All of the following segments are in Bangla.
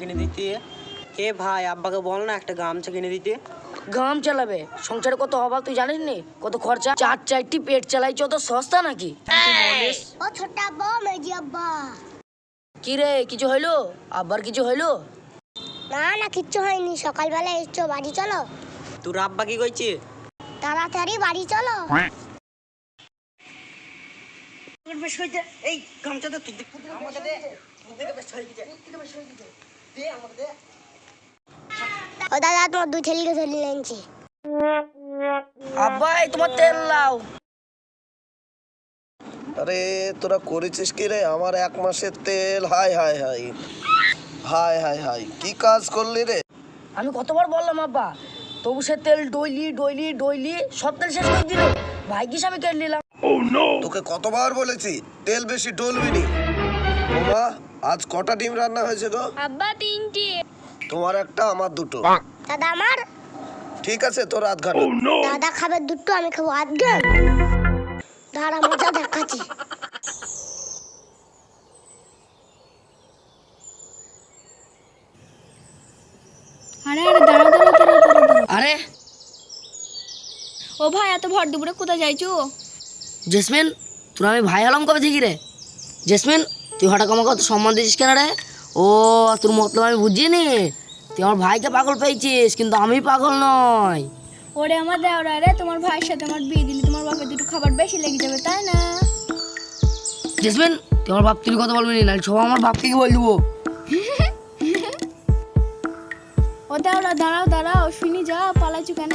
কিনে দিতে। এ ভাই আব্বাকে বল না একটা গামছা কিনে দিতে। গাম চালাবে সংসারে কত অভাব তুই জানিস নি? কত খরচা? চার চারটি পেট চালাইছ তো সস্তা নাকি? ও ছোটা আব্বা মেজি আব্বা। কি রে কিছু হইল? আব্বার কিছু হইল? না না কিচ্ছু হয়নি। সকালবেলা এসছো বাড়ি চলো। তোর আব্বা কি কইছে? তাড়াতাড়ি বাড়ি চলো। এই গামছাটা তুই আমাকে দে। ও দাদা তোমার দুই ছেলেকে ধরে নিয়েছি আব্বা এই তোমার তেল লাও আরে তোরা করেছিস কি রে? আমার এক মাসের তেল হাই হাই হাই। হাই হাই হাই। কি কাজ করলি রে? আমি কতবার বললাম আব্বা তবু সে তেল ডইলি ডইলি ডইলি সব তেল শেষ করে দিল। ভাগ্যিস আমি কেটে নিলাম। তোকে কতবার বলেছি তেল বেশি ডলবি নি। আজ কটা ডিম রান্না হয়েছে গো? আব্বা তিনটি। তোমার একটা আমার দুটো। দাদা আমার? ঠিক আছে তোর আধ ঘণ্টা। দাদা খাবে দুটো আমি খাব আধগে দাঁড়া মজা দেখাচ্ছি। আরে। ও ভাই এত ভর দুপুরে কোথায় যাইছো? জেসমিন তোর আমি ভাই হলাম কবে থেকে রে? জেসমিন তুই হঠাৎ আমাকে অত সম্মান দিছিস কেন রে? ও তোর মতলব আমি বুঝিনি। তুই আমার ভাইকে পাগল পেয়েছিস কিন্তু আমি পাগল নয় ওরে আমার দেওরা রে তোমার ভাইয়ের সাথে আমার বিয়ে দিলে তোমার বাপের দুটো খাবার বেশি লেগে যাবে তাই না? জেসমিন তুই আমার বাপ তুই কথা বলবি না সব আমার বাপকে কি বল দেবো? ও দেওরা দাঁড়াও দাঁড়াও শুনি যাও পালাইছো কেন?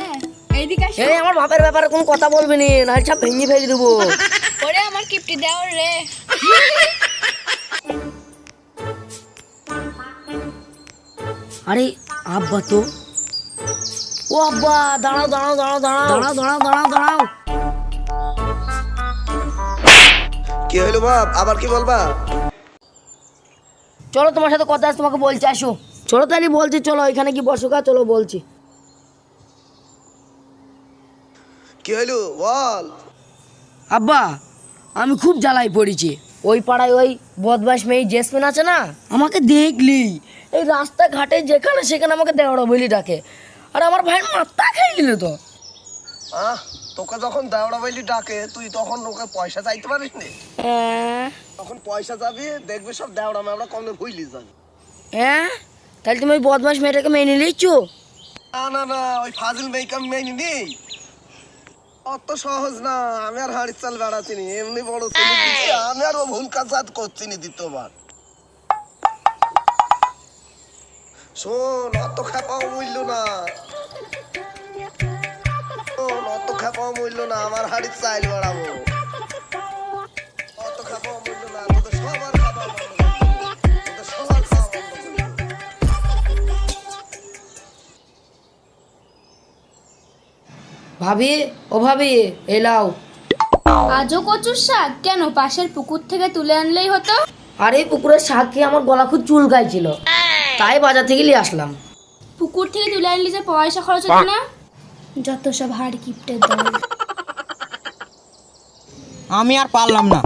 এইদিকে এই আমার বাপের ব্যাপারে কোনো কথা বলবি না নাহলে সব ভেঙে ফেলে দেবো। ওরে আমার কিপটি দেওর রে। আরে আব্বা তো। ও আব্বা দাঁড়াও দাঁড়াও দাঁড়াও দাঁড়াও। দাঁড়াও দাঁড়াও দাঁড়াও কি হইল বাপ? আবার কি বলবা? চলো তোমার সাথে কথা আছে তোমাকে বলছি আসো। চলো তাহলে বলছি চলো এখানে কি বসকা চলো বলছি। কি হইল? বল। আব্বা আমি খুব জ্বালাই পড়েছি। ওই পাড়ায় ওই বদমাস মেয়ে জেসমিন আছে না? আমাকে দেখলি। এই রাস্তাঘাটে যেখানে সেখানে আমাকে দেওয়া বলি ডাকে। আর আমার ভাইয়ের মাথা খেয়ে দিল তো। আহ তোকে যখন দাওড়া বাইলি ডাকে তুই তখন ওকে পয়সা চাইতে পারিস নি? হ্যাঁ। তখন পয়সা যাবি দেখবি সব দেওড়া মেওড়া কমলে ভুইলি যাবি। হ্যাঁ? তাহলে তুমি ওই বদমাস মেয়েটাকে মেনে নিচ্ছ? না না না ওই ফাজিল মেকআপ মেনে নি অত সহজ না আমি আর হাড়ি চাল বেড়াচ্ছি নি এমনি বড় ছেলে দিচ্ছি, আমি আর ও ভুল কাজ করছি নি দ্বিতীয়বার। শোন অত খেপাও মূল্য না। শোন অত খেপাও মূল্য না আমার হাড়ি চাল বাড়াবো। ভাবি ও ভাবি এলাও আজও কচুর শাক? কেন? পাশের পুকুর থেকে তুলে আনলেই হতো? আর এই পুকুরের শাক খেয়ে আমার গলা খুব চুলকাইছিল তাই বাজার থেকে নিয়ে আসলাম। পুকুর থেকে তুলে আনলে যে পয়সা খরচ হতো না? যত সব হাড় কিপটের দল। আমি আর পারলাম না।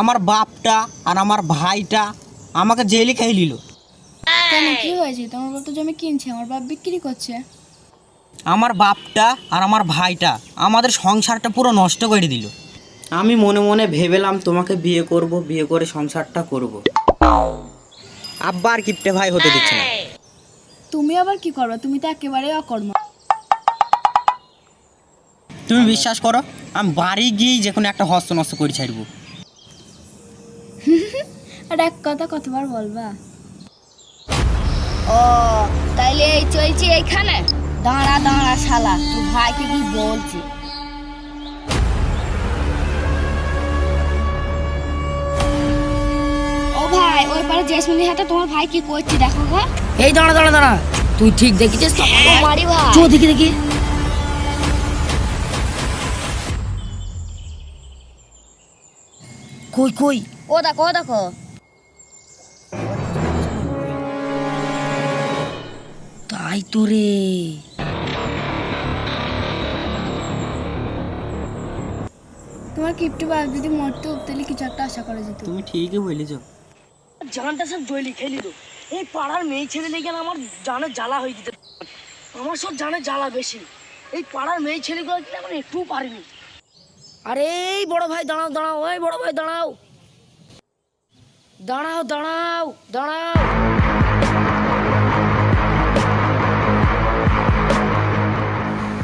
আমার বাপটা আর আমার ভাইটা আমাকে জেলি খেয়ে নিল। কেন? কি হয়েছে? তোমার বাপ তো জমি কিনছে আমার বাপ বিক্রি করছে। আমার বাপটা আর আমার ভাইটা আমাদের সংসারটা পুরো নষ্ট করে দিল। আমি মনে মনে ভেবেলাম তোমাকে বিয়ে করব বিয়ে করে সংসারটা করব। আব্বা আর কিপটে ভাই হতে দিচ্ছে না। তুমি আবার কি করবে তুমি তো একেবারে অকর্ম। তুমি বিশ্বাস করো আমি বাড়ি গিয়েই যে কোনো একটা হস্ত নষ্ট করে ছাড়বো। আর এক কথা কতবার বলবা? ও তাইলে এই চলছি এইখানে? দাঁড়া দাঁড়া শালা তুই ভাইকে কি বলছি? ও ভাই ওই পারে জেসমিনের হাতে তোমার ভাই কি করছে দেখো গা এই দাঁড়া দাঁড়া দাঁড়া তুই ঠিক দেখেছিস তো? মারি ভাই। চো দেখি দেখি। কই কই? ও দেখো ও দেখো। তাই তো রে। তোমার কিপটু বাপ যদি মরতো তাহলে কিছু একটা আশা করা যেত। তুমি ঠিকই বলেছ। জানটা সব জয়লি খেলি তো এই পাড়ার মেয়ে ছেলে লেগে আমার জানে জ্বালা হয়ে যেতে আমার সব জানে জ্বালা বেশি। এই পাড়ার মেয়ে ছেলেগুলো কিন্তু এখন একটু পারিনি। আরে এই বড় ভাই দাঁড়াও দাঁড়াও ওই বড় ভাই দাঁড়াও। দাঁড়াও দাঁড়াও দাঁড়াও।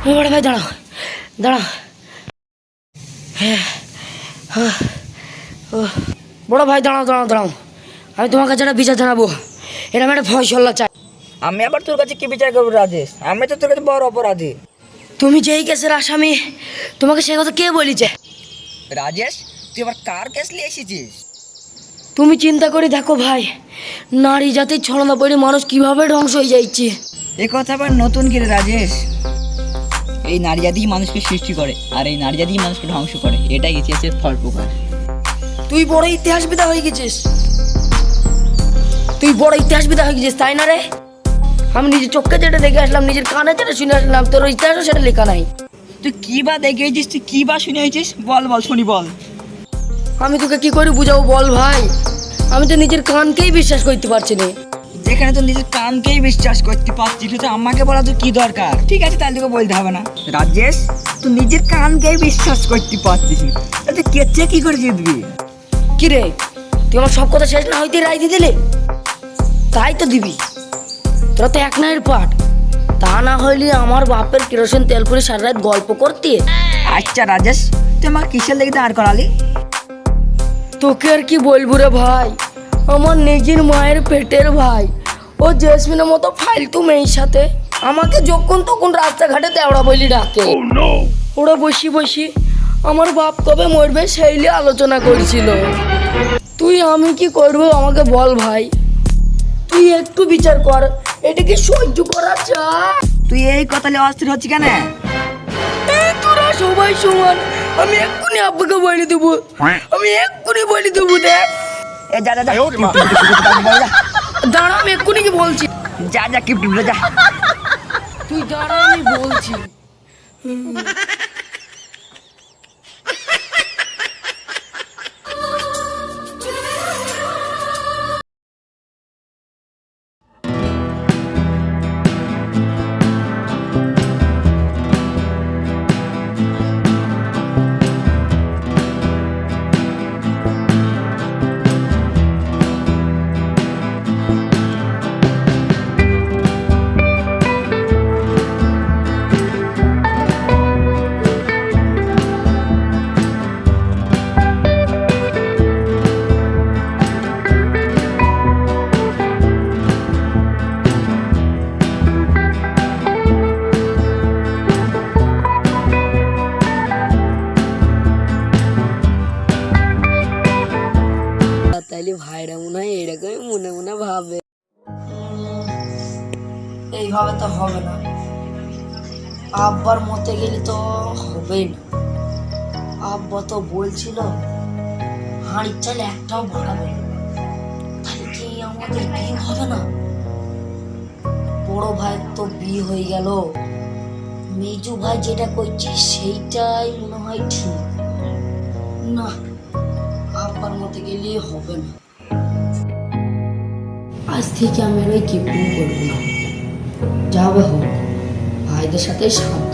এই বড় ভাই দাঁড়াও দাঁড়াও। বড় ভাই দাঁড়াও দাঁড়াও দাঁড়াও। আমি তোমার কাছে একটা বিচার জানাব। এরকম একটা ফয়সল্লা চাই। আমি আবার তোর কাছে কি বিচার করব রাজেশ? আমি তো তোর কাছে বড় অপরাধী। তুমি যেই কেসের আসামি তোমাকে সে কথা কে বলিছে? রাজেশ তুই আবার কার কেস নিয়ে এসেছিস? তুমি চিন্তা করে দেখো ভাই নারী জাতির ছলনা পড়ে মানুষ কীভাবে ধ্বংস হয়ে যাচ্ছে। এ কথা আবার নতুন কি রে রাজেশ? এই নারী জাতি মানুষকে সৃষ্টি করে আর এই নারী জাতি মানুষকে ধ্বংস করে। এটাই ইতিহাসের ফল প্রকাশ তুই বড় ইতিহাসবিদা হয়ে গেছিস। তুই বড় ইতিহাসবিদা হয়ে গেছিস তাই না রে? আমি নিজের চোখে যেটা দেখে আসলাম নিজের কানে যেটা শুনে আসলাম তোর ইতিহাসও সেটা লেখা নাই। তুই কি বা দেখেছিস তুই কি বা শুনে শুনেছিস বল বল শুনি বল। আমি তোকে কি করে বুঝাবো বল ভাই? আমি তো নিজের কানকেই বিশ্বাস করতে পারছি না। যেখানে তো নিজের কানকেই বিশ্বাস করতে পারছিস তো আমাকে বলা তো কি দরকার? ঠিক আছে তাহলে তোকে বলতে হবে না। রাজেশ তুই নিজের কানকেই বিশ্বাস করতে পারছিস না। তুই কেচে কি করে জিতবি? কি রে তুই আমার সব কথা শেষ না হইতে রায় দিয়ে দিলে? তাই তো দিবি। তোরা তো এক নাইয়ের পাঠ। তা না হইলে আমার বাপের কেরোসিন তেল পুরে সারা রাত গল্প করতে? আচ্ছা রাজেশ তুই আমার কিসের লেগে দাঁড় করালি? তোকে আর কি বলব রে ভাই? আমার নিজের মায়ের পেটের ভাই। ও জেসমিনের মতো ফালতু মেয়ের সাথে আমাকে যখন তখন রাস্তাঘাটে দেওড়া বলি ডাকে ওরা বসি বসি আমার বাপ কবে মরবে সেই নিয়ে আলোচনা করছিল তুই আমি কি করব আমাকে বল ভাই তুই একটু বিচার কর এটা কি সহ্য করা যায় তুই এই কথা নিয়ে অস্থির হচ্ছি কেন তোরা সবাই সমান আমি এক্ষুনি আব্বাকে বলে দেবো আমি এক্ষুনি বলে দেবো দেখ এ যা যা যা দাঁড়া আমি এক্ষুনি কি বলছি। যা যা কিপ যা। তুই দাঁড়া আমি বলছি। এইভাবে তো হবে না। আব্বার মতে গেলে তো হবেই না। আব্বা তো বলছিল, হাঁড়ির চাল একটাও বাড়াবে তাহলে কি আমাদের বিয়ে হবে না? বড় ভাই তো বিয়ে হয়ে গেল। মেজু ভাই যেটা করছে সেইটাই মনে হয় ঠিক। না, আব্বার মতে গেলে হবে না। আজ থেকে আমি আর ওই কিপিং করব না। যাবে হোক ভাইদের সাথে শান্ত